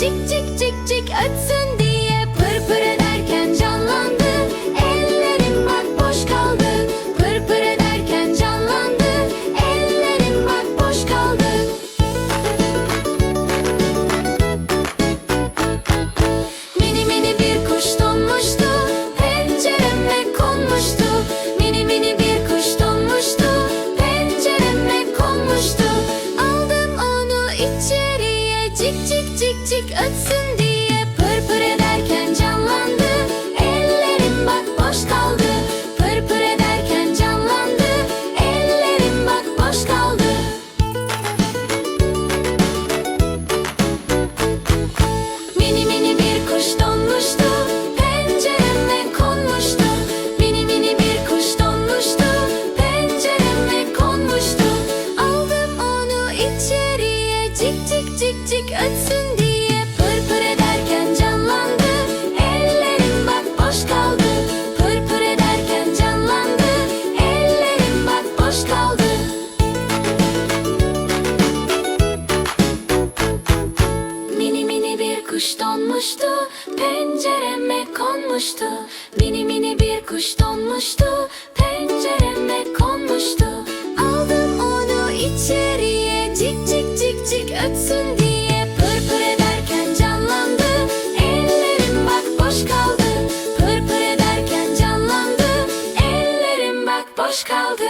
찍찍 Cik cik cik cik ötsün diye. ötsün diye pır ederken canlandı. Ellerim bak boş kaldı. Pır ederken canlandı. Ellerim bak boş kaldı. Mini mini bir kuş donmuştu. Pencereme konmuştu. Mini mini bir kuş donmuştu. boş kaldı.